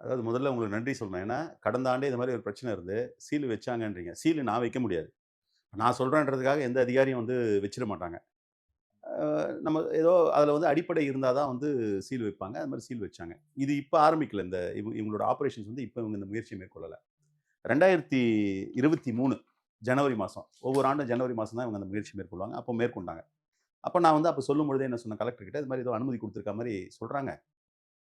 அதாவது முதல்ல உங்களுக்கு நன்றி சொல்லணும். ஏன்னா கடந்த ஆண்டே இந்த மாதிரி ஒரு பிரச்சனை இருந்து சீல் வச்சாங்கன்றீங்க. சீல் நான் வைக்க முடியாது. நான் சொல்கிறேன்றதுக்காக எந்த அதிகாரியும் வந்து வச்சிட மாட்டாங்க. நம்ம ஏதோ அதில் வந்து அடிப்படை இருந்தால் தான் வந்து சீல் வைப்பாங்க. அது மாதிரி சீல் வச்சாங்க. இது இப்போ ஆரம்பிக்கல. இந்த இவங்க இவங்களோட ஆப்ரேஷன்ஸ் வந்து இப்போ இவங்க இந்த முயற்சியை மேற்கொள்ளலை. ரெண்டாயிரத்தி இருபத்தி மூணு ஜனவரி மாதம் ஒவ்வொரு ஆண்டும் ஜனவரி மாதம் தான் இவங்க அந்த முயற்சி மேற்கொள்வாங்க. அப்போ மேற்கொண்டாங்க. அப்போ நான் வந்து அப்போ சொல்லும் என்ன சொன்னேன்? கலெக்டர் கிட்ட இது மாதிரி ஏதோ அனுமதி கொடுத்துருக்க மாதிரி சொல்கிறாங்க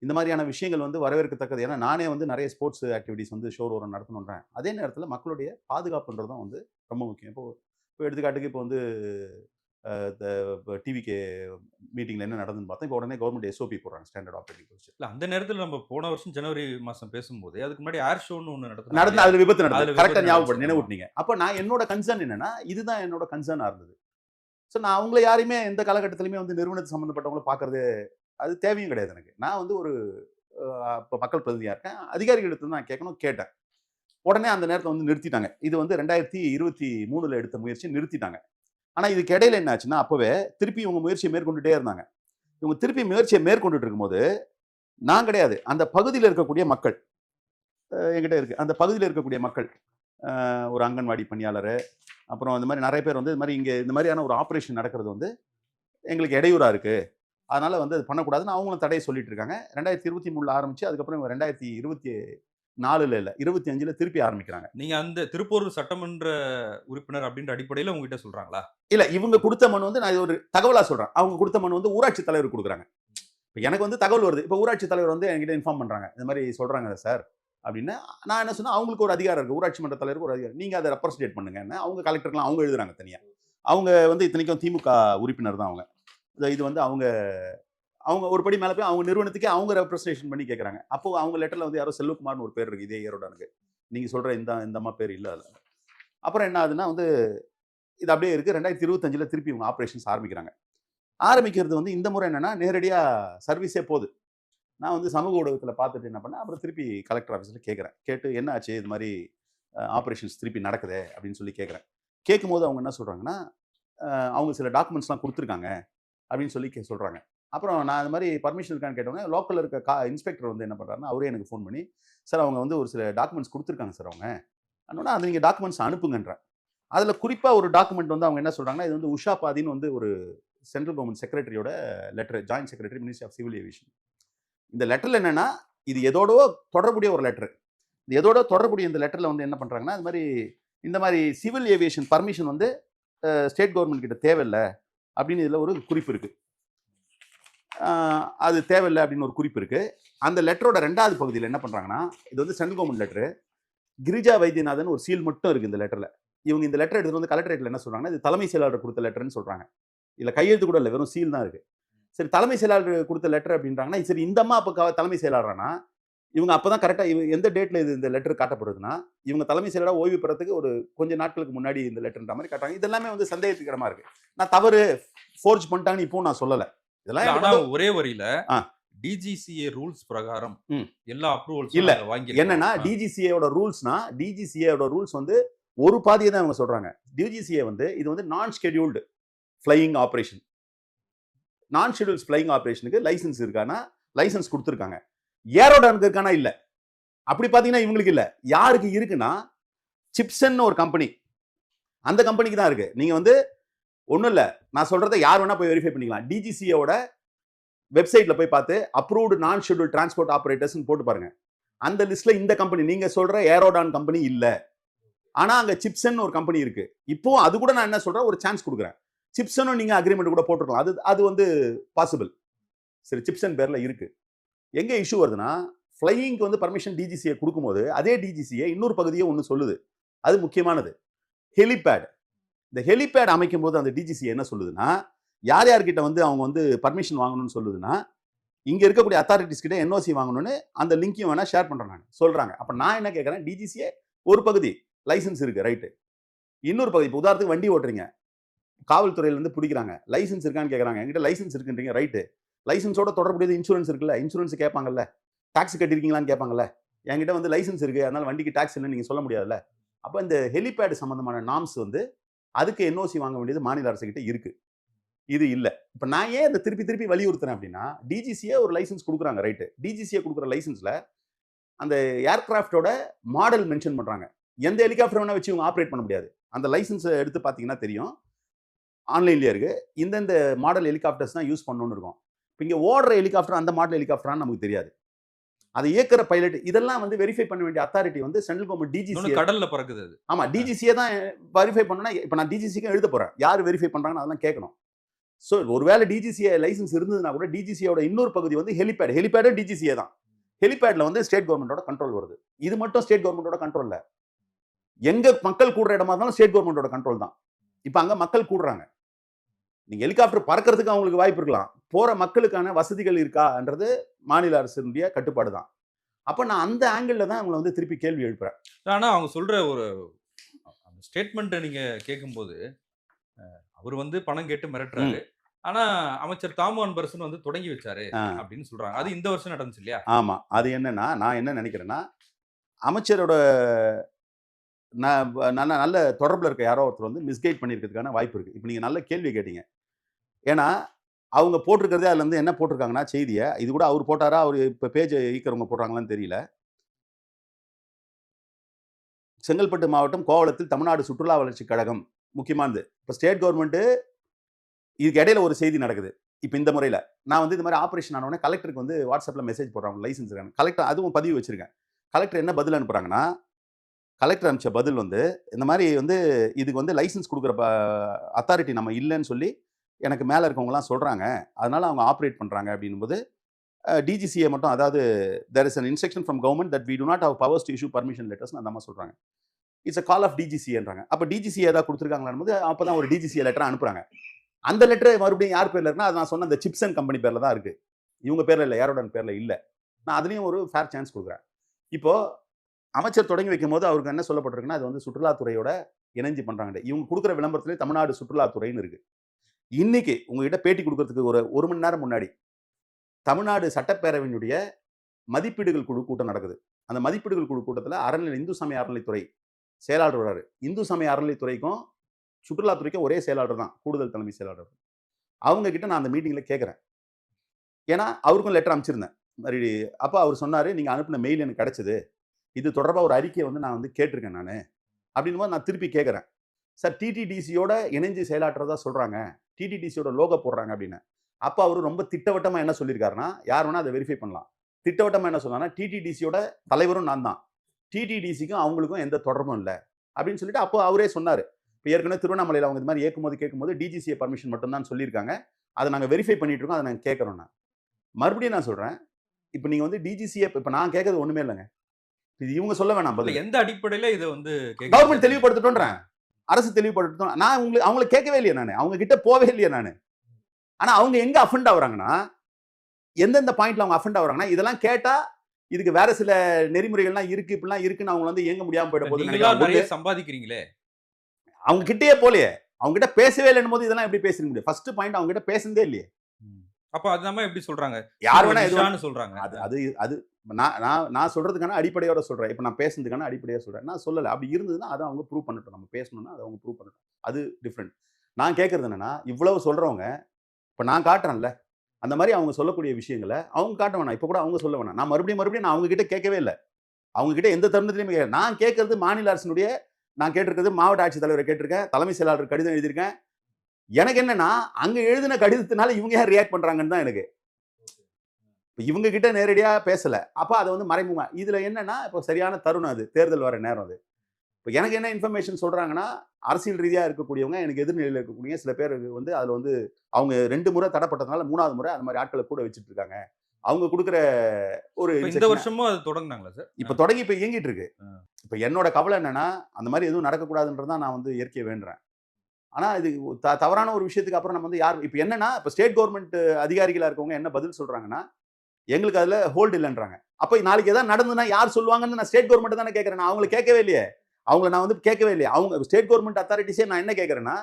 இந்த மாதிரியான விஷயங்கள் வந்து வரவேற்கத்தக்கது. ஏன்னா நானே வந்து நிறைய ஸ்போர்ட்ஸ் ஆக்டிவிட்டீஸ் வந்து ஷோர் ஓரம் நடத்தணுன்றேன். அதே நேரத்தில் மக்களுடைய பாதுகாப்புன்றது தான் வந்து ரொம்ப முக்கியம். இப்போ இப்போ எடுத்துக்காட்டுக்கு இப்போ வந்து டிவிகே மீட்டிங்கில் என்ன நடந்ததுன்னு பார்த்தா இப்போ உடனே கவர்மெண்ட் எஸ்ஓபி போடுறாங்க ஸ்டாண்டர்ட் ஆப்ரேட்டிங் ப்ரொசீஜர் இல்ல அந்த நேரத்துல நம்ம போன வருஷம் ஜனவரி மாசம் பேசும்போது அதுக்கு முன்னாடி ஏர் ஷோன்னு ஒண்ணு நடத்தினாங்க நடந்து அதில் விபத்து அதுல நடந்தது கரெக்டாக ஞாபகப்படு நடந்துச்சு. நினைவூட்டினீங்க. அப்போ நான் என்னோட கன்சர்ன் என்னன்னா இதுதான் என்னோட கன்சர்னாக இருந்தது. ஸோ நான் அவங்கள யாரையுமே எந்த காலகட்டத்திலுமே வந்து நிறுவனத்து சம்மந்தப்பட்டவங்கள பார்க்கறது அது தேவையும் கிடையாது எனக்கு. நான் வந்து ஒரு இப்போ மக்கள் பிரதிநிதியாக இருக்கேன். அதிகாரிகளிடத்து நான் கேட்கணும் கேட்டேன். உடனே அந்த நேரத்தை வந்து நிறுத்திட்டாங்க. இது வந்து ரெண்டாயிரத்தி இருபத்தி மூணில் எடுத்த முயற்சி நிறுத்திட்டாங்க. ஆனால் இதுக்கு இடையில என்ன ஆச்சுன்னா அப்போவே திருப்பி இவங்க முயற்சியை மேற்கொண்டுட்டே இருந்தாங்க. இவங்க திருப்பி முயற்சியை மேற்கொண்டுட்டு இருக்கும்போது நான் கிடையாது. அந்த பகுதியில் இருக்கக்கூடிய மக்கள் என்கிட்ட இருக்குது அந்த பகுதியில் இருக்கக்கூடிய மக்கள் ஒரு அங்கன்வாடி பணியாளர் அப்புறம் இந்த மாதிரி நிறைய பேர் வந்து இது மாதிரி இங்கே இந்த மாதிரியான ஒரு ஆப்ரேஷன் நடக்கிறது வந்து எங்களுக்கு இடையூறாக இருக்குது அதனால் வந்து அது பண்ணக்கூடாதுன்னு அவங்களும் தடையை சொல்லிட்டு இருக்காங்க ரெண்டாயிரத்தி இருபத்தி மூணில் ஆரம்பிச்சு அதுக்கப்புறம் ரெண்டாயிரத்தி இருபத்தி நாலுல இல்லை இருபத்தி அஞ்சில் திருப்பி ஆரம்பிக்கிறாங்க. நீங்க அந்த திருப்பூர் சட்டமன்ற உறுப்பினர் அப்படின்ற அடிப்படையில உங்ககிட்ட சொல்றாங்களா? இல்லை இவங்க கொடுத்த மனு வந்து நான் இது ஒரு தகவலாக சொல்கிறேன் அவங்க கொடுத்த மனு வந்து ஊராட்சி தலைவர் கொடுக்குறாங்க. இப்போ எனக்கு வந்து தகவல் வருது. இப்போ ஊராட்சி தலைவர் வந்து என்கிட்ட இன்ஃபார்ம் பண்ணுறாங்க இந்த மாதிரி சொல்கிறாங்க சார் அப்படின்னு. நான் என்ன சொன்னேன் அவங்களுக்கு ஒரு அதிகாரம் இருக்குது ஊராட்சி மன்ற தலைவருக்கு ஒரு அதிகாரம். நீங்கள் அதை ரெப்ரசன்டேட் பண்ணுங்கன்னு. அவங்க கலெக்டர்லாம் அவங்க எழுதுறாங்க தனியாக அவங்க வந்து இத்தனைக்கும் திமுக உறுப்பினர் தான் அவங்க. இது- இது வந்து அவங்க அவங்க ஒரு படி மேலே போய் அவங்க நிறுவனத்துக்கே அவங்க ரெப்ரஸன்டேஷன் பண்ணி கேட்குறாங்க அப்போ அவங்க லெட்டரில் வந்து யாரோ செல்வகுமார்னு ஒரு பேர் இருக்குது இதே ஏரோடனுக்கு நீங்கள் சொல்கிற இந்த இந்த அம்மா பேர் இல்லை அதில். அப்புறம் என்ன ஆகுதுன்னா வந்து இது அப்படியே இருக்குது ரெண்டாயிரத்தி இருபத்தஞ்சில் திருப்பி இவங்க ஆப்ரேஷன்ஸ் ஆரம்பிக்கிறாங்க. ஆரம்பிக்கிறது வந்து இந்த முறை என்னென்னா நேரடியாக சர்வீஸே போகுது. நான் வந்து சமூக ஊடகத்தில் பார்த்துட்டு என்ன பண்ணேன் அப்புறம் திருப்பி கலெக்டர் ஆஃபீஸில் கேட்குறேன் கேட்டு என்ன ஆச்சு? இது மாதிரி ஆப்ரேஷன்ஸ் திருப்பி நடக்குதே? அப்படின்னு சொல்லி கேட்குறேன் கேட்கும்போது அவங்க என்ன சொல்கிறாங்கன்னா அவங்க சில டாக்குமெண்ட்ஸ்லாம் கொடுத்துருக்காங்க. அப்படின்னு சொல்லி கே சொல்கிறாங்க அப்புறம் நான் அது மாதிரி பர்மிஷன் இருக்கான்னு கேட்டவங்க லோக்கலில் இருக்க கா இன்ஸ்பெக்டர் வந்து என்ன பண்ணுறாருன்னா அவரே எனக்கு ஃபோன் பண்ணி சார் அவங்க வந்து ஒரு சில டாக்குமெண்ட்ஸ் கொடுத்துருக்காங்க சார் அவங்க. அண்ணா அது நீங்கள் டாக்குமெண்ட்ஸ் அனுப்புங்கன்றேன். அதில் குறிப்பாக ஒரு டாக்குமெண்ட் வந்து அவங்க என்ன சொல்கிறாங்கன்னா இது வந்து உஷா பாதின்னு வந்து ஒரு central government செக்ரட்டரியோட letter joint secretary ministry of civil aviation இந்த லெட்டரில் என்னென்னா இது எதோடோ தொடர்புடைய ஒரு லெட்டர் இது எதோட தொடர்புடைய இந்த லெட்டரில் வந்து என்ன பண்ணுறாங்கன்னா அது மாதிரி இந்த மாதிரி சிவில் ஏவியேஷன் பர்மிஷன் வந்து ஸ்டேட் கவர்மெண்ட் கிட்ட தேவையில்லை. அப்படின்னு இதில் ஒரு குறிப்பு இருக்குது அது தேவையில்லை அப்படின்னு ஒரு குறிப்பு இருக்குது அந்த லெட்டரோட ரெண்டாவது பகுதியில் என்ன பண்ணுறாங்கன்னா இது வந்து central government letter. Girija Vaidyanathan ஒரு சீல் மட்டும் இருக்குது இந்த லெட்டரில். இவங்க இந்த லெட்டர் எடுத்துட்டு வந்து கலெக்டரேட்டில் என்ன சொல்கிறாங்கன்னா இது தலைமை செயலாளர் கொடுத்த லெட்டர்னு சொல்கிறாங்க இதில் கையெழுத்து கூட இல்லை வெறும் சீல் தான் இருக்குது சரி தலைமை செயலாளர் கொடுத்த லெட்டர் அப்படின்றாங்கன்னா சரி இந்த அம்மா அப்போ தலைமை செயலாளரானா? இவங்க அப்போ தான் கரெக்டாக இவங்க எந்த டேட்டில் இது இந்த லெட்டர் காட்டப்படுதுன்னா இவங்க தலைமை செயலராக ஓய்வு பெறத்துக்கு ஒரு கொஞ்ச நாட்களுக்கு முன்னாடி இந்த லெட்டர்ன்ற மாதிரி காட்டுறாங்க. இதெல்லாமே வந்து சந்தேகத்துக்கு இடமா இருக்கு. நான் தவறு ஃபோர்ஜ் பண்ணிட்டாங்கன்னு இப்போ நான் சொல்லலை. இதெல்லாம் இல்ல, எனக்கு ஆனா வந்து- ஒரே வரியில. டிஜிசிஏ ரூல்ஸ் பிரகாரம். எல்லா அப்ரூவல்ஸ் இல்ல, வாங்கி என்னன்னா டிஜிசிஏவோட ரூல்ஸ்னா டிஜிசிஏவோட ரூல்ஸ் வந்து ஒரு பாதியை தான் அவங்க சொல்றாங்க. டிஜிசிஏ வந்து இது வந்து நான் scheduled flying operation non schedules flying ஆப்ரேஷனுக்கு லைசன்ஸ் இருக்கானா லைசன்ஸ் கொடுத்துருக்காங்க. ஏரோடானுக்கு இருக்கானா? இல்லை. அப்படி பார்த்தீங்கன்னா இவங்களுக்கு இல்லை. யாருக்கு இருக்குன்னா சிப்சன் ஒரு கம்பெனி அந்த கம்பெனிக்கு தான் இருக்கு. நீங்கள் வந்து ஒன்றும் இல்லை. நான் சொல்கிறத யார் வேணால் போய் வெரிஃபை பண்ணிக்கலாம். டிஜிசிஏவோட வெப்சைட்டில் போய் பார்த்து அப்ரூவ்டு நான் ஷெட்யூல் டிரான்ஸ்போர்ட் ஆப்ரேட்டர்ஸ்னு போட்டு பாருங்கள் அந்த லிஸ்ட்டில் இந்த கம்பெனி நீங்கள் சொல்கிற ஏரோடான் கம்பெனி இல்லை. ஆனால் அங்கே சிப்சன் ஒரு கம்பெனி இருக்குது இப்போ அது கூட நான் என்ன சொல்கிறேன் ஒரு சான்ஸ் கொடுக்குறேன். சிப்சனும் நீங்கள் அக்ரிமெண்ட் கூட போட்டிருக்கலாம் அது அது வந்து பாசிபிள் சரி சிப்சன் பேரில் இருக்குது எங்கே இஷ்யூ வருதுன்னா ஃப்ளையிங்க்கு வந்து பர்மிஷன் டிஜிசியை கொடுக்கும்போது அதே டிஜிசியை இன்னொரு பகுதியை ஒன்று சொல்லுது. அது முக்கியமானது. ஹெலிபேட் இந்த ஹெலிபேட் அமைக்கும் போது அந்த டிஜிசி என்ன சொல்லுதுன்னா யார் யார்கிட்ட வந்து அவங்க வந்து பர்மிஷன் வாங்கணும்னு சொல்லுதுன்னா இங்கே இருக்கக்கூடிய அத்தாரிட்டிஸ் கிட்ட என்ஓசி வாங்கணும்னு அந்த லிங்கையும் வேணால் ஷேர் பண்ணுறேன் நான். சொல்கிறாங்க அப்போ நான் என்ன கேட்குறேன் டிஜிசியே ஒரு பகுதி லைசன்ஸ் இருக்குது ரைட்டு இன்னொரு பகுதி இப்போ உதாரணத்துக்கு வண்டி ஓட்டுறீங்க. காவல்துறையிலேருந்து பிடிக்கிறாங்க. லைசன்ஸ் இருக்கான்னு கேட்குறாங்க என்கிட்ட லைசன்ஸ் இருக்குன்றீங்க ரைட்டு லைசன்ஸோட தொடர்புடையது இன்சூரன்ஸ் இருக்குல்ல இன்சூரன்ஸ் கேட்பாங்கல்ல. டாக்ஸ் கட்டிருக்கீங்களான்னு கேட்பாங்கல்ல. என்கிட்ட வந்து லைசன்ஸ் இருக்குது அதனால் வண்டிக்கு டாக்ஸ் இல்லைன்னு நீங்கள் சொல்ல முடியாதுல்ல. அப்போ இந்த ஹெலிபேட் சம்மந்தமான நாம்ஸ் வந்து அதுக்கு என்ஓசி வாங்க வேண்டியது மாநில அரசு கிட்ட இது இல்லை. இப்போ நான் ஏன் அதை திருப்பி திருப்பி வலியுறுத்துறேன் அப்படின்னா டிஜிசியே ஒரு லைசன்ஸ் கொடுக்குறாங்க ரைட்டு டிஜிசியை கொடுக்குற லைசன்ஸில் அந்த ஏர்கிராஃப்டோட மாடல் மென்ஷன் பண்ணுறாங்க எந்த ஹெலிகாப்டர் வேணால் வச்சு இவங்க ஆப்ரேட் பண்ண முடியாது. அந்த லைசன்ஸை எடுத்து பார்த்தீங்கன்னா தெரியும். ஆன்லைன்லேயே இருக்குது இந்தந்த மாடல் ஹெலிகாப்டர்ஸ் தான் யூஸ் பண்ணணும்னு இருக்கும். இப்போ இங்கே ஓடுற ஹெலிகாப்டர் அந்த மாடல் ஹெலிகாப்டரான்னு நமக்கு தெரியாது. அதை இயக்குற பைலட் இதெல்லாம் வந்து வெரிஃபை பண்ண வேண்டிய அத்தாரிட்டி வந்து சென்ட்ரல் கவர்மெண்ட் டிஜிசி கடல்ல பறக்குது அது. ஆமா டிஜிசியை தான் வெரிஃபை பண்ணனா இப்போ நான் டிஜிசிக்கு எழுத போறேன். யார் வெரிஃபை பண்றாங்கன்னு அதெல்லாம் கேட்கணும் ஸோ ஒருவேளை டிஜிசிஏ லைசன்ஸ் இருந்ததுன்னா கூட டிஜிசியோட இன்னொரு பகுதி வந்து ஹெலிபேட் ஹெலிபேடும் டிஜிசிஏ தான். ஹெலிபேட்ல வந்து ஸ்டேட் கவர்மெண்டோட கண்ட்ரோல் வருது. இது மட்டும் ஸ்டேட் கவர்மெண்டோட கண்ட்ரோல் இல்ல எங்க மக்கள் கூடுற இடமா இருந்தாலும் ஸ்டேட் கவர்மெண்டோட கண்ட்ரோல் தான். இப்போ அங்க மக்கள் கூடுறாங்க. நீங்க ஹெலிகாப்டர் பறக்கிறதுக்கு அவங்களுக்கு வாய்ப்பு இருக்கலாம். போற மக்களுக்கான வசதிகள் இருக்கான்றது மாநில அரசினுடைய கட்டுப்பாடு தான். அப்ப நான் அந்த ஆங்கிள் தான் அவங்களை வந்து திருப்பி கேள்வி எழுப்புறேன். ஆனா அவங்க சொல்ற ஒரு அந்த ஸ்டேட்மெண்ட்டை நீங்க கேட்கும்போது அவர் வந்து பணம் கேட்டு மிரட்டுறாரு. ஆனா அமைச்சர் தாமு அன்பரசன் வந்து தொடங்கி வச்சாரு. அப்படின்னு சொல்றாங்க. அது இந்த வருஷம் நடந்துச்சு இல்லையா? ஆமா. அது என்னன்னா நான் என்ன நினைக்கிறேன்னா அமைச்சரோட நான் நல்ல நல்ல தொடர்பில் இருக்க யாரோ ஒருத்தர் வந்து மிஸ்கைட் பண்ணியிருக்கிறதுக்கான வாய்ப்பு இருக்கு. இப்போ நீங்க நல்ல கேள்வி கேட்டீங்க. ஏன்னா அவங்க போட்டிருக்கிறதே அதுலேருந்து என்ன போட்டிருக்காங்கன்னா செய்தியை இது கூட அவர் போட்டாரா அவர் இப்போ பேஜ் ஈக்கிறவங்க போடுறாங்களான்னு தெரியல செங்கல்பட்டு மாவட்டம் கோவளத்தில் தமிழ்நாடு சுற்றுலா வளர்ச்சி கழகம் முக்கியமானது இப்போ ஸ்டேட் கவர்மெண்ட்டு இதுக்கு இடையில ஒரு செய்தி நடக்குது இப்போ இந்த முறையில் நான் வந்து இந்த மாதிரி ஆப்ரேஷன் ஆனவுடனே கலெக்டருக்கு வந்து வாட்ஸ்அப்பில் மெசேஜ் போடுறாங்க லைசன்ஸ் இருக்காங்க கலெக்டர் அதுவும் பதிவு வச்சுருக்கேன் கலெக்டர் என்ன பதில் அனுப்புகிறாங்கன்னா கலெக்டர் அனுப்பிச்ச பதில் வந்து இந்த மாதிரி வந்து இதுக்கு வந்து லைசன்ஸ் கொடுக்குற அத்தாரிட்டி நம்ம இல்லைன்னு சொல்லி எனக்கு மேலே இருக்கவங்கலாம் சொல்கிறாங்க அதனால் அவங்க ஆப்ரேட் பண்ணுறாங்க அப்படின்போது டிஜிசிஏ மட்டும் அதாவது there is an instruction from government that we do not have powers to issue permission letters அந்த மாதிரி சொல்கிறாங்க இட்ஸ் அ கால் ஆஃப் டிஜிசிஏன்றாங்க அப்போ டிஜிசிஏ ஏதாவது கொடுத்துருக்காங்களான் போது அப்போ தான் ஒரு டிஜிசிஏ லெட்டர் அனுப்புகிறாங்க அந்த லெட்டர் மறுபடியும் யார் பேரில் இருக்குன்னா அது நான் சொன்ன அந்த சிப்சன் கம்பெனி பேரில் தான் இருக்குது இவங்க பேரில் இல்லை யாரோட பேரில் இல்லை. நான் அதுலேயும் ஒரு ஃபேர் சான்ஸ் கொடுக்குறேன். இப்போது அமைச்சர் தொடங்கி வைக்கும் போது அவருக்கு என்ன சொல்லப்பட்டிருக்குன்னா அது வந்து சுற்றுலாத்துறையோட இணைஞ்சு பண்ணுறாங்க இவங்க கொடுக்குற விளம்பரத்துலேயே தமிழ்நாடு சுற்றுலாத்துறைன்னு இருக்குது இன்னைக்கு உங்ககிட்ட பேட்டி கொடுக்கறதுக்கு ஒரு ஒரு மணி நேரம் முன்னாடி தமிழ்நாடு சட்டப்பேரவையினுடைய மதிப்பீடுகள் குழு கூட்டம் நடக்குது. அந்த மதிப்பீடுகள் குழு கூட்டத்தில் அறநிலை இந்து சமய அறநிலைத்துறை செயலாளர் வர்றாரு. இந்து சமய அறநிலைத்துறைக்கும் சுற்றுலாத்துறைக்கும் ஒரே செயலாளர் தான் கூடுதல் தலைமை செயலாளர் அவங்க கிட்ட நான் அந்த மீட்டிங்கில் கேட்குறேன் ஏன்னா அவருக்கும் லெட்டர் அனுப்பிச்சிருந்தேன். மாதிரி அப்போ அவர் சொன்னார் நீங்கள் அனுப்பின மெயில் எனக்கு கிடச்சிது. இது தொடர்பாக ஒரு அறிக்கையை வந்து நான் வந்து கேட்டிருக்கேன் நான். அப்படின்னும் போது நான் திருப்பி கேட்குறேன் சார் டிடிடிசியோட இணைஞ்சு செயலாற்றுறதா சொல்றாங்க. டிடிடிசியோட லோகோ போடுறாங்க அப்படின்னு. அப்போ அவர் ரொம்ப திட்டவட்டமா என்ன சொல்லியிருக்காருன்னா யார் வேணா அதை வெரிஃபை பண்ணலாம். திட்டவட்டமா என்ன சொன்னாங்கன்னா டிடிடிசியோட தலைவரும் நான் தான். டிடிடிசிக்கும் அவங்களுக்கும் எந்த தொடர்பும் இல்லை. அப்படின்னு சொல்லிட்டு அப்போ அவரே சொன்னார். இப்போ ஏற்கனவே திருவண்ணாமலையில் அவங்க இது மாதிரி ஏற்கும்போது கேட்கும்போது டிஜிசிஏ பர்மிஷன் மட்டும்தான் சொல்லியிருக்காங்க. அதை நாங்கள் வெரிஃபை பண்ணிட்டு இருக்கோம் அதை நாங்கள் கேட்குறோம் நான். மறுபடியும் நான் சொல்கிறேன் இப்போ நீங்கள் வந்து டிஜிசிஏ இப்போ நான் கேட்கறது ஒன்றுமே இல்லைங்க. இது இவங்க சொல்ல வேணாம் எந்த அடிப்படையில இதை வந்து? கவர்மெண்ட் தெளிவுபடுத்தட்டும்ன்றேன். அரசு தெளிவுபடுத்தட்டும் நான் உங்களுக்கு அவங்கள கேட்கவே இல்லையா நான். அவங்க கிட்ட போவே இல்லையா நான். ஆனா அவங்க எங்க அஃபண்ட் ஆகுறாங்கன்னா எந்தெந்த பாயிண்ட்ல அவங்க அஃபண்ட் ஆகுறாங்கன்னா இதெல்லாம் கேட்டா இதுக்கு வேற சில நெறிமுறைகள்லாம் இருக்கு இப்படிலாம் இருக்குன்னு அவங்க வந்து இயங்க முடியாம போயிட போது சம்பாதிக்கிறீங்களே? அவங்க கிட்டயே போலையே அவங்க கிட்ட பேசவே இல்லைன்னு போது இதெல்லாம் எப்படி பேச முடியும்? ஃபர்ஸ்ட் பாயிண்ட் அவங்க கிட்ட பேசுனதே இல்லையே. அப்ப அது நம்ம எப்படி சொல்றாங்க? யார் வேணா எது வேணா- நிஷான்னு சொல்றாங்க. அது அது அது நான் நான் நான் சொல்றதுக்கான அடிப்படையோட சொல்றேன். இப்போ நான் பேசுனதுக்கான அடிப்படையாக சொல்றேன். நான் சொல்லலை. அப்படி இருந்ததுன்னா அதை அவங்க ப்ரூவ் பண்ணட்டும். நம்ம பேசணும்னா அதை அவங்க ப்ரூவ் பண்ணட்டும். அது டிஃப்ரெண்ட் நான் கேட்கறது என்னன்னா இவ்வளவு சொல்றவங்க இப்போ நான் காட்டுறேன்ல அந்த மாதிரி அவங்க சொல்லக்கூடிய விஷயங்களை அவங்க காட்ட வேணாம். இப்போ கூட அவங்க சொல்ல வேணாம். நான் மறுபடியும் மறுபடியும் நான் அவங்க கிட்ட கேட்கவே இல்லை. அவங்க கிட்ட எந்த தருணத்திலையும் கேட்க நான் கேட்கறது மாநில அரசினுடைய நான் கேட்டிருக்கிறது மாவட்ட ஆட்சித்தலைவரை கேட்டிருக்கேன். தலைமை செயலாளர் கடிதம் எழுதியிருக்கேன். எனக்கு என்னன்னா அங்க எழுதின கடிதத்தினால இவங்க யார் ரியாக்ட் பண்றாங்கன்னு தான் எனக்கு. இப்போ இவங்க கிட்ட நேரடியா பேசல. அப்ப அதை வந்து மறைமுகமா இதுல என்னன்னா இப்போ சரியான தருணம் அது. தேர்தல் வர நேரம் அது. இப்போ எனக்கு என்ன இன்ஃபர்மேஷன் சொல்றாங்கன்னா அரசியல் ரீதியா இருக்கக்கூடியவங்க எனக்கு எதிர்நிலையில் இருக்கக்கூடிய சில பேர் வந்து அதுல வந்து அவங்க ரெண்டு முறை தடப்பட்டதுனால மூணாவது முறை அந்த மாதிரி ஆட்களை கூட வச்சுட்டு இருக்காங்க. அவங்க கொடுக்குற ஒரு இப்ப இந்த வருஷமும் அது தொடங்குனாங்களா சார்? இப்ப தொடங்கி இப்ப இயங்கிட்டு இருக்கு. இப்ப என்னோட கவலை என்னன்னா அந்த மாதிரி எதுவும் நடக்கக்கூடாதுன்றதான் நான் வந்து இயற்கையை வேண்டுறேன். ஆனா இது த- தவறான ஒரு விஷயத்துக்கு அப்புறம் நம்ம வந்து யார் இப்போ என்னன்னா இப்போ ஸ்டேட் கவர்மெண்ட் அதிகாரிகளாக இருக்கவங்க என்ன பதில் சொல்றாங்கன்னா எங்களுக்கு அதுல ஹோல்டு இல்லைன்றாங்க. அப்ப நாளைக்கு எதாவது நடந்ததுன்னா யார் சொல்லுவாங்கன்னு நான் ஸ்டேட் கவர்மெண்ட் தானே கேட்குறேன். நான் அவங்களை கேட்கவே இல்லையே. அவங்கள நான் வந்து கேட்கவே இல்லையே. அவங்க ஸ்டேட் கவர்மெண்ட் அத்தாரிட்டிஸே நான் என்ன கேட்குறேன்னா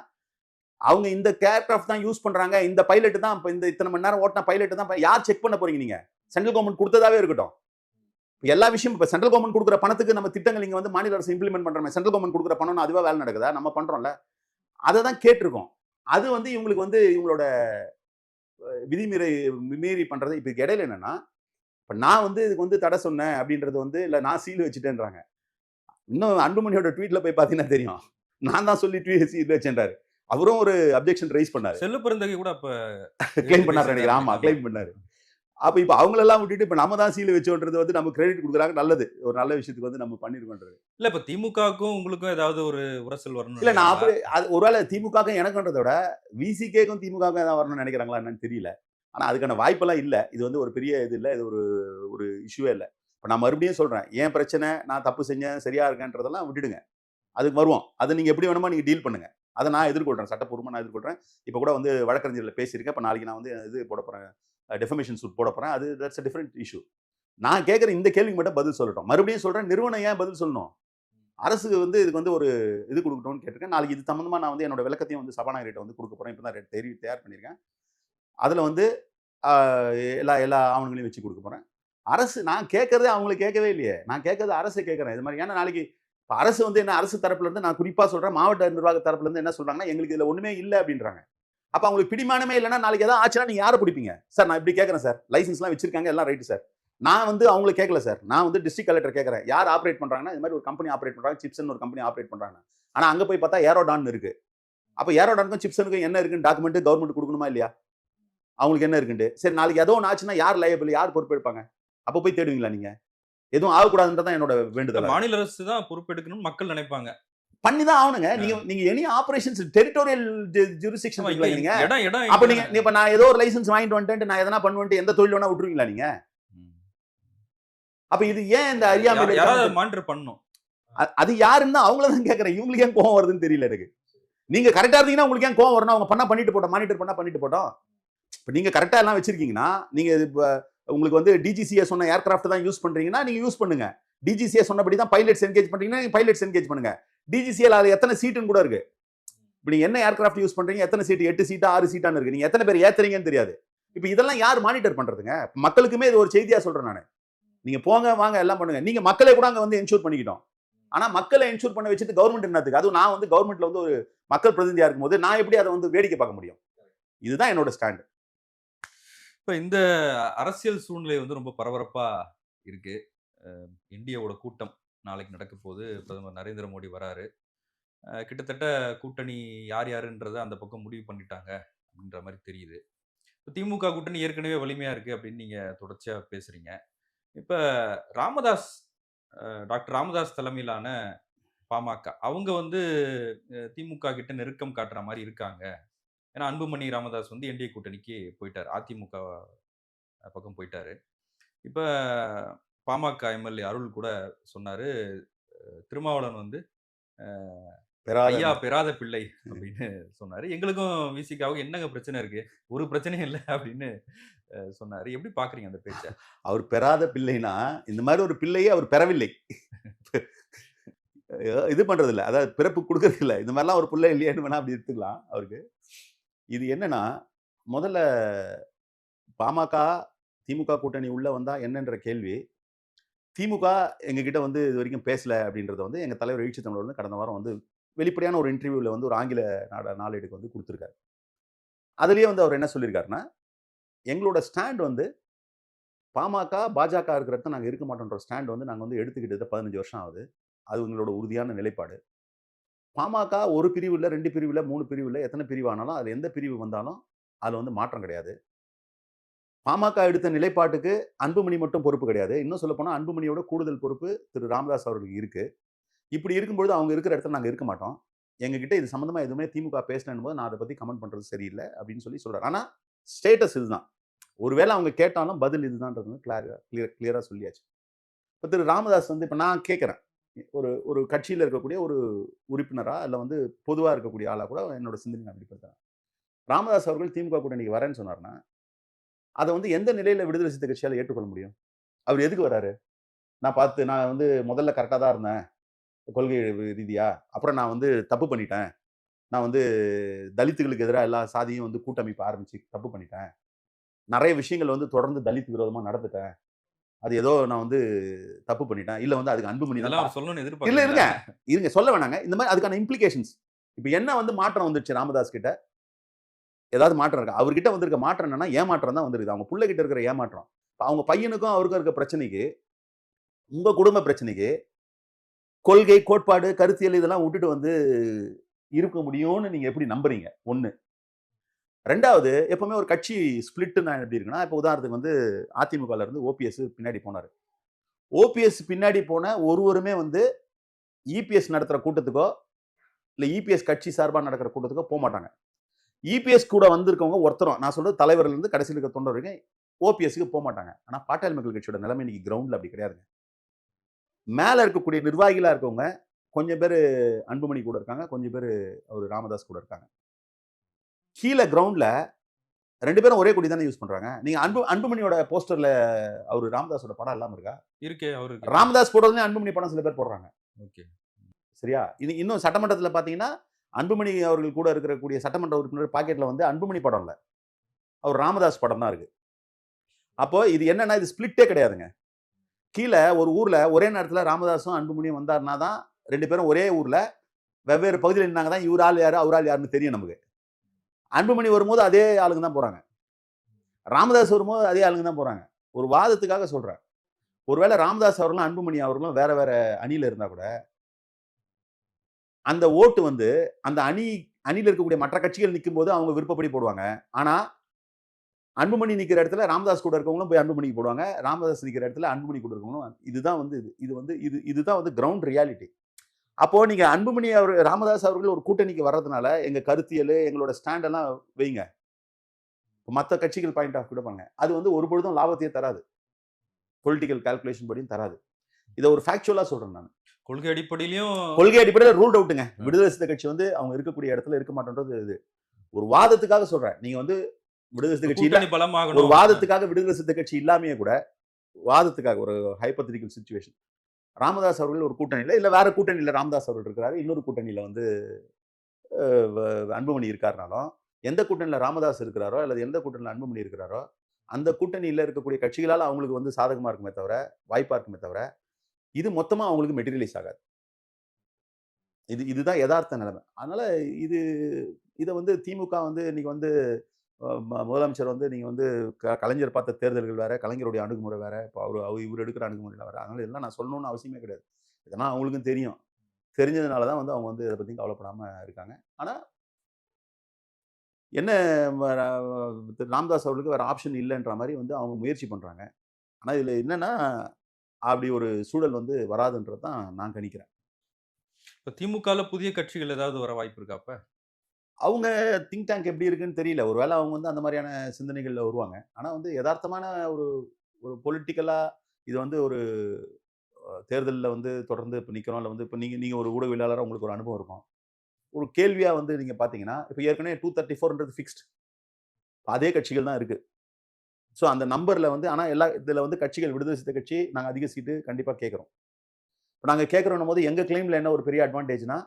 அவங்க இந்த ஏர்கிராஃப்ட் தான் யூஸ் பண்றாங்க இந்த பைலட்டு தான் இப்போ இந்த இத்தனை மணி நேரம் ஓட்டின பைலட்டு தான் யார் செக் பண்ண போறீங்க நீங்க? சென்ட்ரல் கவர்மெண்ட் கொடுத்ததாவே இருக்கட்டும். எல்லா விஷயம் இப்போ சென்ட்ரல் கவர்மெண்ட் கொடுக்குற பணத்துக்கு நம்ம திட்டங்கள் இங்கே வந்து மாநில அரசு இம்ப்ளிமெண்ட் பண்றோமே சென்ட்ரல் கவர்மெண்ட் கொடுக்குற பணம் அதுவே வேலை நடக்குதா? நம்ம பண்றோம்ல. அதை தான் கேட்டிருக்கோம். அது வந்து இவங்களுக்கு வந்து இவங்களோட விதிமீறி மீறி பண்றது இப்போ இடையில என்னன்னா இப்போ நான் வந்து இதுக்கு வந்து தடை சொன்னேன் அப்படின்றது வந்து இல்லை நான் சீல் வச்சுட்டேன்றாங்க. இன்னும் அன்புமணியோட ட்வீட்ல போய் பார்த்தீங்கன்னா தெரியும். நான் தான் சொல்லி ட்வீட் சீல் வச்சேன்றாரு. அவரும் ஒரு அப்ஜெக்ஷன் ரைஸ் பண்ணாரு. செல்லு பிறந்தகை கூட அப்ப கிளைம் பண்ணாரு நினைக்கிறேன். ஆமா கிளைம் பண்ணாரு. அப்ப இப்ப அவங்களெல்லாம் விட்டுட்டு இப்ப நம்ம தான் சீல் வச்சோன்றது வந்து நம்ம கிரெடிட் கொடுக்குறாங்க. நல்லது. ஒரு நல்ல விஷயத்துக்கு வந்து நம்ம பண்ணிருக்கோன்றது. இல்ல இப்ப திமுகவுக்கும் உங்களுக்கும் ஏதாவது ஒரு உரசல் வரணும் இல்ல நான் அப்படி அது ஒருவேளை திமுகக்கும் எனக்குன்றத விட விசிகேக்கும் திமுகவுக்கும் ஏதாவது வரணும்னு நினைக்கிறாங்களா என்னன்னு தெரியல. ஆனா அதுக்கான வாய்ப்பெல்லாம் இல்ல. இது வந்து ஒரு பெரிய இது இல்ல. இது ஒரு ஒரு இஷ்யூவே இல்ல. இப்ப நான் மறுபடியும் சொல்றேன். ஏன் பிரச்சனை? நான் தப்பு செஞ்சேன் சரியா இருக்கேன்றதெல்லாம் விட்டுடுங்க. அதுக்கு வருவோம். அதை நீங்க எப்படி வேணுமோ நீங்க டீல் பண்ணுங்க. அதை நான் எதிர்கொள்றேன். சட்டப்பூர்வமா நான் எதிர்கொள்றேன். இப்போ கூட வந்து வழக்கறிஞர்ல பேசியிருக்கேன். இப்போ நாளைக்கு நான் வந்து இது போட போறேன். டெஃபமேஷன் சூட் போட போகிறேன் அது தட்ஸ் அ டிஃப்ரெண்ட் இஷ்யூ நான் கேட்குற இந்த கேள்விக்கு மட்டும் பதில் சொல்லட்டும். மறுபடியும் சொல்கிறேன் நிறுவனம் ஏன் பதில் சொல்லணும்? அரசு வந்து இதுக்கு வந்து ஒரு இது கொடுக்கணும்னு கேட்டிருக்கேன். நாளைக்கு இது சம்மந்தமாக நான் வந்து என்னோட விளக்கத்தையும் வந்து சபாநாயகர்கிட்ட வந்து கொடுக்க போகிறேன் இப்போ தான் தெரிவி தயார் பண்ணியிருக்கேன். அதில் வந்து எல்லா எல்லா ஆவணங்களையும் வச்சு கொடுக்க போகிறேன் அரசு நான் கேட்கறதே அவங்களுக்கு கேட்கவே இல்லையே. நான் கேட்கறது அரசு கேட்குறேன். இது மாதிரி ஏன்னா நாளைக்கு இப்போ அரசு வந்து என்ன அரசு தரப்புலேருந்து நான் குறிப்பாக சொல்கிறேன் மாவட்ட நிர்வாக தரப்புலேருந்து என்ன சொல்கிறாங்கன்னா எங்களுக்கு இதில் ஒன்றுமே இல்லை அப்படின்றாங்க. அப்போ அவங்களுக்கு பிடிமானமே இல்லைன்னா நாளைக்கு ஏதாவது ஆச்சுன்னா நீ யாரை பிடிப்பீங்க? சார் நான் இப்படி கேட்குறேன் சார். லைசன்ஸ்லாம் வச்சிருக்காங்க எல்லாம் ரைட்டு சார். நான் வந்து அவங்களை கேட்கல சார். நான் வந்து டிஸ்ட்ரிக்ட் கலெக்டர் கேட்குறேன். யார் ஆப்ரேட் பண்றாங்கன்னா இது மாதிரி ஒரு கம்பெனி ஆப்ரேட் பண்றாங்க சிப்சன் ஒரு கம்பெனி ஆப்ரேட் பண்ணுறாங்க ஆனா அங்க போய் பார்த்தா ஏரோடான் இருக்கு. அப்போ ஏரோடானுக்கும் சிப்சனுக்கும் என்ன இருக்குன்னு டாக்குமெண்ட் கவர்மெண்ட் கொடுக்கணுமா இல்லையா? அவங்களுக்கு என்ன இருக்குண்டு? சரி நாளைக்கு ஏதோ ஒன்று ஆச்சுன்னா யார் லையபிள் யார் பொறுப்பெடுப்பாங்க? அப்போ போய் தேடுவீங்களா நீங்க? எதுவும் ஆகக்கூடாதுன்றதான் என்னோட வேண்டுதல்? மாநில அரசு தான் பொறுப்பெடுக்கணும்னு மக்கள் நினைப்பாங்க. பண்ணி தான் ஆகணுங்க நீங்க நீங்க எனி ஆபரேஷன்ஸ் டெரிட்டோரியல் ஜூரிஸ்டிக்ஷன் இடம் அப்ப நீங்க இப்ப நான் ஏதோ ஒரு லைசன்ஸ் வாங்கிட்டு வந்துட்டு நான் எதனா பண்ணுவேன்ட்டு எந்த தொழில் வேணா விட்டுருவீங்களா நீங்க. அப்ப இது ஏன் இந்த அறியாமை யாரா- யாராவது மானிட்டர் பண்ணும் அது யாருன்னு அவங்கள தான் கேட்கறேன் இவங்களுக்கு ஏன் கோவம் வருதுன்னு தெரியல எனக்கு. நீங்க கரெக்டா இருந்தீங்கன்னா உங்களுக்கு ஏன் கோவம் வரணும் அவங்க பண்ணா பண்ணிட்டு போட்டோம் மானிட்டர் பண்ணா பண்ணிட்டு போட்டோம். இப்ப நீங்க கரெக்டா எல்லாம் வச்சிருக்கீங்கன்னா நீங்க உங்களுக்கு வந்து டிஜிசிஏ சொன்ன ஏர்கிராஃப்ட் தான் யூஸ் பண்றீங்கன்னா நீங்க யூஸ் பண்ணுங்க. டிஜிசிஏ சொன்னபடி தான் பைலட்ஸ் என்கேஜ் பண்றீங்கன்னா நீங்க பைலட்ஸ் என்கேஜ் பண்ணுங்க. டிஜிசிஎல் அது எத்தனை சீட்டுன்னு கூட இருக்கு. இப்போ நீங்கள் என்ன ஏர்கிராஃப்ட் யூஸ் பண்ணுறீங்க எத்தனை சீட்டு எட்டு சீட்டா ஆறு சீட்டான்னு இருக்கு. நீங்கள் எத்தனை பேர் ஏத்துறீங்கன்னு தெரியாது. இப்போ இதெல்லாம் யார் மானிட்டர் பண்ணுறதுங்க மக்களுக்குமே இது ஒரு செய்தியாக சொல்கிறேன் நான். நீங்கள் போங்க வாங்க எல்லாம் பண்ணுங்க. நீங்கள் மக்களே கூட அங்கே வந்து என்ஷூர் பண்ணிக்கிட்டோம். ஆனால் மக்களை என்ஷூர் பண்ண வச்சுட்டு கவர்மெண்ட் என்னத்துக்கு அதுவும் நான் வந்து கவர்மெண்ட்டில் வந்து ஒரு மக்கள் பிரதிநிதியாக இருக்கும்போது நான் எப்படி அதை வந்து வேடிக்கை பார்க்க முடியும்? இதுதான் என்னோட ஸ்டாண்ட் இப்போ இந்த அரசியல் சூழ்நிலை வந்து ரொம்ப பரபரப்பாக இருக்குது அஹ் இந்தியாவோட கூட்டம். நாளைக்கு நடக்க போகுது. பிரதமர் நரேந்திர மோடி வராரு. கிட்டத்தட்ட கூட்டணி யார் யாருன்றதை அந்த பக்கம் முடிவு பண்ணிட்டாங்க அப்படின்ற மாதிரி தெரியுது. இப்போ திமுக கூட்டணி ஏற்கனவே வலிமையாக இருக்குது அப்படின்னு நீங்கள் தொடர்ச்சியாக பேசுகிறீங்க இப்போ ராமதாஸ் டாக்டர் ராமதாஸ் தலைமையிலான பாமக அவங்க வந்து திமுக கிட்ட நெருக்கம் காட்டுற மாதிரி இருக்காங்க. ஏன்னா அன்புமணி ராமதாஸ் வந்து என்டிஏ கூட்டணிக்கு போயிட்டார். அதிமுக பக்கம் போயிட்டாரு. இப்போ பாமக எம்எல்ஏ அருள் கூட சொன்னாரு அஹ் திருமாவளவன் வந்து ஐயா பெறாத பிள்ளை அப்படின்னு சொன்னாரு. எங்களுக்கும் விசிகாவுக்கு என்னங்க பிரச்சனை இருக்கு? ஒரு பிரச்சனையும் இல்லை அப்படின்னு சொன்னாரு. எப்படி பாக்குறீங்க அந்த பேச்ச? அவர் பெறாத பிள்ளைனா இந்த மாதிரி ஒரு பிள்ளையை அவர் பெறவில்லை. இது பண்றது இல்ல அதாவது பிறப்பு கொடுக்கறது இல்ல இந்த மாதிரிலாம் ஒரு பிள்ளை இல்லையான்னு வேணா அப்படி எடுத்துக்கலாம் அவருக்கு. இது என்னன்னா முதல்ல பாமக திமுக கூட்டணி உள்ள வந்தா என்னன்ற கேள்வி. திமுக எங்ககிட்ட வந்து இது வரைக்கும் பேசல அப்படின்றத வந்து எங்கள் தலைவர் எழுச்சி தமிழர் வந்து கடந்த வாரம் வந்து வெளிப்படையான ஒரு இன்டர்வியூவில் வந்து ஒரு ஆங்கில நாட நாளேடுக்கு வந்து கொடுத்துருக்காரு. அதுலேயே வந்து அவர் என்ன சொல்லியிருக்காருன்னா எங்களோட ஸ்டாண்ட் வந்து பாமக பாஜக இருக்கிற இடத்துல நாங்கள் இருக்க மாட்டோன்ற ஸ்டாண்ட் வந்து நாங்கள் வந்து எடுத்துக்கிட்டது பதினஞ்சு வருஷம் ஆகுது. அது எங்களோட உறுதியான நிலைப்பாடு. பாமக ஒரு பிரிவு இல்லை ரெண்டு பிரிவு இல்லை மூணு பிரிவு இல்லை எத்தனை பிரிவு ஆனாலும் அது எந்த பிரிவு வந்தாலும் அதில் வந்து மாற்றம் கிடையாது. பாமக எடுத்த நிலைப்பாட்டுக்கு அன்புமணி மட்டும் பொறுப்பு கிடையாது. இன்னும் சொல்ல போனால் அன்புமணியோட கூடுதல் பொறுப்பு திரு. ராமதாஸ் அவர்களுக்கு இருக்குது இப்படி இருக்கும்பொழுது அவங்க இருக்கிற இடத்துல நாங்கள் இருக்க மாட்டோம். எங்ககிட்ட இது சம்மந்தமாக எதுவுமே திமுக பேசலன்னு போது நான் அதை பற்றி கமெண்ட் பண்ணுறது சரியில்லை அப்படின்னு சொல்லி சொல்கிறார் ஆனால் ஸ்டேட்டஸ் இதுதான். ஒருவேளை அவங்க கேட்டாலும் பதில் இதுதான்றது கிளியர் கிளியர் கிளியராக சொல்லியாச்சு. இப்போ திரு. ராமதாஸ் வந்து இப்போ நான் கேட்குறேன். ஒரு ஒரு கட்சியில் இருக்கக்கூடிய ஒரு உறுப்பினராக இல்லை வந்து பொதுவாக இருக்கக்கூடிய ஆளாக கூட என்னோட சிந்தனை நான் வெளிப்படுத்துறேன். ராமதாஸ் அவர்கள் திமுக கூட்டணிக்கு வரேன்னு சொன்னார்னா அதை வந்து எந்த நிலையில் விடுதலை சித்த கட்சியால் ஏற்றுக்கொள்ள முடியும்? அவர் எதுக்கு வராரு? நான் பார்த்து நான் வந்து முதல்ல கரெக்டாக தான் இருந்தேன் கொள்கை ரீதியா. அப்புறம் நான் வந்து தப்பு பண்ணிட்டேன். நான் வந்து தலித்துகளுக்கு எதிராக எல்லா சாதியும் வந்து கூட்டமைப்பு ஆரம்பிச்சு தப்பு பண்ணிட்டேன். நிறைய விஷயங்கள் வந்து தொடர்ந்து தலித் விரோதமாக நடந்துட்டேன். அது ஏதோ நான் வந்து தப்பு பண்ணிட்டேன். இல்லை வந்து அதுக்கு அன்புமணி தான் இதெல்லாம் அவர் சொல்லணும்னு இல்ல எதிர்பார்க்கல. இருங்க. இருங்க. சொல்ல வேணாங்க. இந்த மாதிரி அதுக்கான இம்ப்ளிகேஷன்ஸ் இப்போ என்ன வந்து மாற்றம் வந்துருச்சு ராமதாஸ் கிட்ட? ஏதாவது மாற்றம் இருக்கா? அவர்கிட்ட வந்திருக்க மாற்றம் என்னன்னா ஏமாற்றம் தான் வந்திருக்கு அவங்க புள்ள கிட்ட இருக்கிற ஏமாற்றம். அவங்க பையனுக்கும் அவருக்கும் இருக்க பிரச்சனைக்கு உங்க குடும்ப பிரச்சனைக்கு கொள்கை கோட்பாடு கருத்தியல் இதெல்லாம் விட்டுட்டு வந்து இருக்க முடியும்னு நீங்க எப்படி நம்புறீங்க? ஒன்று ரெண்டாவது எப்பவுமே ஒரு கட்சி ஸ்பிளிட்னா எப்படி இருக்குன்னா இப்போ உதாரணத்துக்கு வந்து அதிமுகல இருந்து ஓபிஎஸ் பின்னாடி போனார். ஓபிஎஸ் பின்னாடி போன ஒருவருமே வந்து இபிஎஸ் நடத்துகிற கூட்டத்துக்கோ இல்லை இபிஎஸ் கட்சி சார்பாக நடக்கிற கூட்டத்துக்கோ போக மாட்டாங்க இபிஎஸ் கூட வந்திருக்கவங்க ஒருத்தரும் நான் சொல்றது தலைவர்ல இருந்து கடைசியில் இருக்க தொண்டர் வரைக்கும் ஓபிஎஸ்க்கு போக மாட்டாங்க. ஆனால் பாட்டாளி மக்கள் கட்சியோட நிலைமை இன்னைக்கு கிரவுண்டில் அப்படி கிடையாதுங்க மேலே இருக்கக்கூடிய நிர்வாகிகளாக இருக்கவங்க கொஞ்சம் பேர் அன்புமணி கூட இருக்காங்க கொஞ்சம் பேர் அவர் ராமதாஸ் கூட இருக்காங்க. கீழே கிரவுண்டில் ரெண்டு பேரும் ஒரே கொடி தானே யூஸ் பண்றாங்க. நீங்க அன்பு அன்புமணியோட போஸ்டர்ல அவர் ராமதாஸோட படம் இல்லாம இருக்கா? இருக்கே அவருக்கு ராமதாஸ் போடுறதுல அன்புமணி படம் சில பேர் போடுறாங்க. ஓகே. சரியா? இது இன்னும் சட்டமன்றத்துல பாத்தீங்கன்னா அன்புமணி அவர்கள் கூட இருக்கக்கூடிய சட்டமன்ற உறுப்பினர் பாக்கெட்டில் வந்து அன்புமணி படம் இல்லை. அவர் ராமதாஸ் படம் தான் இருக்குது அப்போது இது என்னென்னா இது ஸ்பிளிட்டே கிடையாதுங்க. கீழே ஒரு ஊரில் ஒரே நேரத்தில் ராமதாஸும் அன்புமணியும் வந்தாருன்னா தான் ரெண்டு பேரும் ஒரே ஊரில் வெவ்வேறு பகுதியில் இருந்தாங்க தான் இவர் ஆள் யார் அவர் ஆள் யாருன்னு தெரியும் நமக்கு. அன்புமணி வரும்போது அதே ஆளுங்க தான் போகிறாங்க ராமதாஸ் வரும்போது அதே ஆளுங்க தான் போகிறாங்க ஒரு வாதத்துக்காக சொல்கிறேன் ஒருவேளை ராமதாஸ் அவர்களும் அன்புமணி அவர்களும் வேற வேற அணியில் இருந்தால் கூட அந்த ஓட்டு வந்து அந்த அணி அணியில் இருக்கக்கூடிய மற்ற கட்சிகள் நிற்கும் போது அவங்க விருப்பப்படி போடுவாங்க. ஆனால் அன்புமணி நிற்கிற இடத்துல ராமதாஸ் கூட இருக்கவங்களும் போய் அன்புமணிக்கு போடுவாங்க. ராமதாஸ் நிற்கிற இடத்துல அன்புமணி கூட இருக்கவங்களும் இதுதான் வந்து இது இது வந்து இது இதுதான் வந்து கிரவுண்ட் ரியாலிட்டி அப்போது நீங்கள் அன்புமணி அவர் ராமதாஸ் அவர்கள் ஒரு கூட்டணிக்கு வர்றதுனால எங்கள் கருத்தியல் எங்களோட ஸ்டாண்ட் எல்லாம் வைங்க. மற்ற கட்சிகள் பாயிண்ட் ஆஃப் கொடுப்பாங்க அது வந்து ஒரு பொழுதும் லாபத்தையே தராது. பொலிட்டிக்கல் கால்குலேஷன் படியும் தராது. இதை ஒரு ஃபேக்சுவலாக சொல்கிறேன் நான். கொள்கை அடிப்படையிலயும் கொள்கை அடிப்படையில் ரூல்ட் அவுட்டுங்க விடுதலை சிறுத்தை கட்சி வந்து அவங்க இருக்கக்கூடிய இடத்துல இருக்க மாட்டேன்றது இது. ஒரு வாதத்துக்காக சொல்றேன். நீங்க வந்து விடுதலை சிறுத்தை கட்சி பலமாகணும் ஒரு வாதத்துக்காக விடுதலை சிறுத்தை கட்சி இல்லாமையே கூட வாதத்துக்காக ஒரு ஹைப்பத்திரிக்கல் சுச்சுவேஷன் ராமதாஸ் அவர்கள் ஒரு கூட்டணியில் இல்லை வேற கூட்டணியில் ராமதாஸ் அவர்கள் இருக்கிறாரு. இன்னொரு கூட்டணியில் வந்து அன்புமணி இருக்காருனாலும் எந்த கூட்டணியில் ராமதாஸ் இருக்கிறாரோ அல்லது எந்த கூட்டணியில் அன்புமணி இருக்கிறாரோ அந்த கூட்டணியில் இருக்கக்கூடிய கட்சிகளால் அவங்களுக்கு வந்து சாதகமாக இருக்குமே தவிர வாய்ப்பாக இருக்குமே தவிர இது மொத்தமாக அவங்களுக்கு மெட்டீரியலைஸ் ஆகாது. இது இதுதான் யதார்த்த நிலைமை. அதனால் இது இதை வந்து திமுக வந்து இன்னைக்கு வந்து முதலமைச்சர் வந்து நீங்கள் வந்து க- கலைஞர் பார்த்த தேர்தல்கள் வேற கலைஞருடைய அணுகுமுறை வேறு இப்போ அவர் அவர் இவர் எடுக்கிற அணுகுமுறையில் வேறு. அதனால் இதெல்லாம் நான் சொல்லணும்னு அவசியமே கிடையாது. இதெல்லாம் அவங்களுக்கும் தெரியும். தெரிஞ்சதுனால தான் வந்து அவங்க வந்து இதை பற்றி கவலைப்படாமல் இருக்காங்க. ஆனால் என்ன ராம்தாஸ் அவர்களுக்கு வேறு ஆப்ஷன் இல்லைன்ற மாதிரி வந்து அவங்க முயற்சி பண்ணுறாங்க ஆனால் இதில் என்னென்னா அப்படி ஒரு சூழல் வந்து வராதுன்றது தான் நான் கணிக்கிறேன். இப்ப திமுகல புதிய கட்சிகள் ஏதாவது வர வாய்ப்பு இருக்கா அப்ப? அவங்க திங்க் டேங்க் எப்படி இருக்குன்னு தெரியல. ஒருவேளை அவங்க வந்து அந்த மாதிரியான சிந்தனைகள்ல வருவாங்க. ஆனா வந்து யதார்த்தமான ஒரு ஒரு பொலிட்டிக்கலா இது வந்து ஒரு தேர்தலில் வந்து தொடர்ந்து இப்போ நிற்கிறோம் இல்லை வந்து இப்போ நீங்கள் நீங்கள் ஒரு ஊடகவியலாளராக உங்களுக்கு ஒரு அனுபவம் இருக்கும். ஒரு கேள்வியாக வந்து நீங்கள் பார்த்தீங்கன்னா இப்போ ஏற்கனவே டூ தேர்ட்டி ஃபோர்ன்றது ஃபிக்ஸ்ட் அதே கட்சிகள் தான் இருக்குது ஸோ அந்த நம்பரில் வந்து ஆனால் எல்லா இதில் வந்து கட்சிகள் விடுதலை சித்த கட்சி நாங்கள் அதிக சீட்டு கண்டிப்பாக கேட்குறோம். இப்போ நாங்கள் கேட்குறோம் போது எங்கள் கிளைமில் என்ன ஒரு பெரிய அட்வான்டேஜ்னா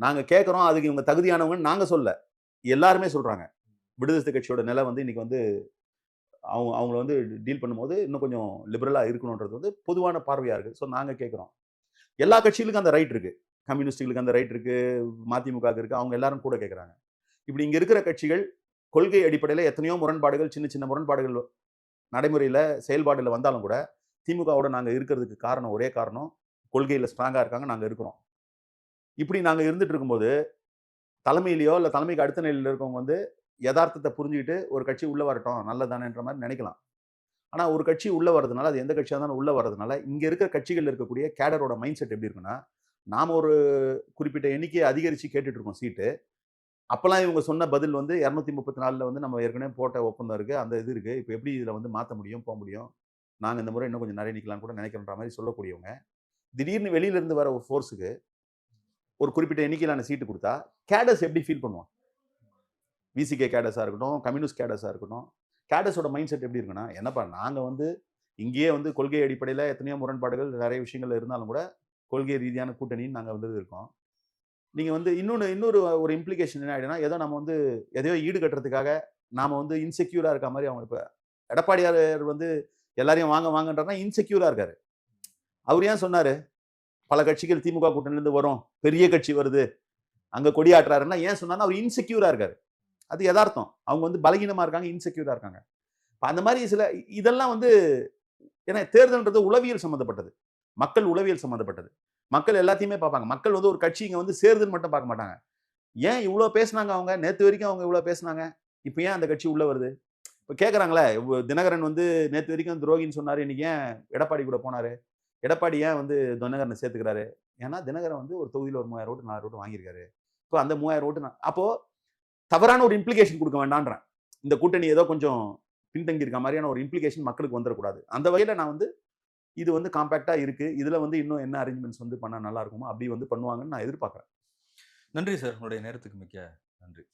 நாங்கள் கேட்குறோம் அதுக்கு இவங்க தகுதியானவங்கன்னு நாங்கள் சொல்ல. எல்லாருமே சொல்கிறாங்க விடுதலை சித்த கட்சியோட நிலை வந்து இன்றைக்கி வந்து அவங்க அவங்கள வந்து டீல் பண்ணும்போது இன்னும் கொஞ்சம் லிபரலாக இருக்கணுன்றது வந்து பொதுவான பார்வையாக இருக்குது ஸோ நாங்கள் கேட்குறோம். எல்லா கட்சிகளுக்கும் அந்த ரைட் இருக்குது கம்யூனிஸ்டுகளுக்கு அந்த ரைட் இருக்குது மதிமுகவுக்கு இருக்குது அவங்க எல்லாரும் கூட கேட்குறாங்க. இப்படி இங்கே இருக்கிற கட்சிகள் கொள்கை அடிப்படையில் எத்தனையோ முரண்பாடுகள் சின்ன சின்ன முரண்பாடுகள் நடைமுறையில் செயல்பாடில் வந்தாலும் கூட திமுகவோட நாங்கள் இருக்கிறதுக்கு காரணம் ஒரே காரணம் கொள்கையில் ஸ்ட்ராங்காக இருக்காங்க நாங்கள் இருக்கிறோம். இப்படி நாங்கள் இருந்துட்டு இருக்கும்போது தலைமையிலையோ இல்லை தலைமைக்கு அடுத்த நிலையில் இருக்கவங்க வந்து யதார்த்தத்தை புரிஞ்சுக்கிட்டு ஒரு கட்சி உள்ளே வரட்டும் நல்லதானேன்ற மாதிரி நினைக்கலாம். ஆனால் ஒரு கட்சி உள்ளே வர்றதுனால அது எந்த கட்சியாக இருந்தாலும் உள்ளே வர்றதுனால இங்கே இருக்கிற கட்சிகளில் இருக்கக்கூடிய கேடரோட மைண்ட் செட் எப்படி இருக்குன்னா நாம் ஒரு குறிப்பிட்ட எண்ணிக்கையை அதிகரித்து கேட்டுட்ருக்கோம் சீட்டு. அப்போல்லாம் இவங்க சொன்ன பதில் வந்து இரநூத்தி முப்பத்தி நாலில் வந்து நம்ம ஏற்கனவே போட்ட ஒப்பந்தம் இருக்குது அந்த இது இருக்குது இப்போ எப்படி இதில் வந்து மாற்ற முடியும் போக முடியும்? நாங்கள் இந்த முறை இன்னும் கொஞ்சம் நிறைய நிற்கலாம்னு கூட நினைக்கிறன்ற மாதிரி சொல்லக்கூடியவங்க. திடீர்னு வெளியிலேருந்து வர ஒரு ஃபோர்ஸுக்கு ஒரு குறிப்பிட்ட எண்ணிக்கையிலான சீட்டு கொடுத்தா கேடஸ் எப்படி ஃபீல் பண்ணுவான் விசிகே கேடஸாக இருக்கட்டும் கம்யூனிஸ்ட் கேடஸாக இருக்கட்டும் கேடஸோட மைண்ட் செட் எப்படி இருக்குன்னா என்னப்பா நாங்கள் வந்து இங்கேயே வந்து கொள்கை அடிப்படையில் எத்தனையோ முரண்பாடுகள் நிறைய விஷயங்கள் இருந்தாலும் கூட கொள்கை ரீதியான கூட்டணின்னு நாங்கள் வந்து இருக்கோம். நீங்கள் வந்து இன்னொன்று இன்னொரு ஒரு இம்ப்ளிகேஷன் என்ன ஆகிடுனா ஏதோ நம்ம வந்து எதையோ ஈடு கட்டுறதுக்காக நாம் வந்து இன்செக்யூராக இருக்க மாதிரி அவங்க இப்போ எடப்பாடியார் வந்து எல்லாரையும் வாங்க வாங்கன்றனா இன்செக்யூராக இருக்காரு. அவர் ஏன் சொன்னார்? பல கட்சிகள் திமுக கூட்டணிலேருந்து வரும் பெரிய கட்சி வருது அங்கே கொடியாட்டுறாருன்னா ஏன் சொன்னார்னா அவர் இன்செக்யூராக இருக்காரு. அது யதார்த்தம். அவங்க வந்து பலகீனமாக இருக்காங்க இன்செக்யூராக இருக்காங்க. இப்போ அந்த மாதிரி சில இதெல்லாம் வந்து ஏன்னா தேர்தல்ன்றது உளவியல் சம்மந்தப்பட்டது மக்கள் உளவியல் சம்மந்தப்பட்டது மக்கள் எல்லாத்தையுமே பார்ப்பாங்க. மக்கள் வந்து ஒரு கட்சி இங்கே வந்து சேருதுன்னு மட்டும் பார்க்க மாட்டாங்க. ஏன் இவ்வளோ பேசுனாங்க அவங்க? நேற்று வரைக்கும் அவங்க இவ்வளோ பேசுனாங்க. இப்போ ஏன் அந்த கட்சி உள்ளே வருது? இப்போ கேட்குறாங்களே தினகரன் வந்து நேற்று வரைக்கும் துரோகின்னு சொன்னார். இன்றைக்கி ஏன் எடப்பாடி கூட போனாரு? எடப்பாடி ஏன் வந்து தினகரனை சேர்த்துக்கிறாரு? ஏன்னா தினகரன் வந்து ஒரு தொகுதியில் ஒரு மூவாயிரம் ஓட்டு நாலு ஓட்டு வாங்கியிருக்காரு. இப்போ அந்த மூவாயிரம் ஓட்டு நான் அப்போது தவறான ஒரு இம்ப்ளிகேஷன் கொடுக்க வேண்டான்றேன் இந்த கூட்டணி ஏதோ கொஞ்சம் பின்தங்கி இருக்க மாதிரியான ஒரு இம்ப்ளிகேஷன் மக்களுக்கு வந்துடக்கூடாது அந்த வகையில் நான் வந்து இது வந்து காம்பேக்டாக இருக்குது இதில் வந்து இன்னும் என்ன அரேஞ்ச்மெண்ட்ஸ் வந்து பண்ணால் நல்லா இருக்குமோ அப்படி வந்து பண்ணுவாங்கன்னு நான் எதிர்பார்க்குறேன். நன்றி சார். உங்களுடைய நேரத்துக்கு மிக்க நன்றி.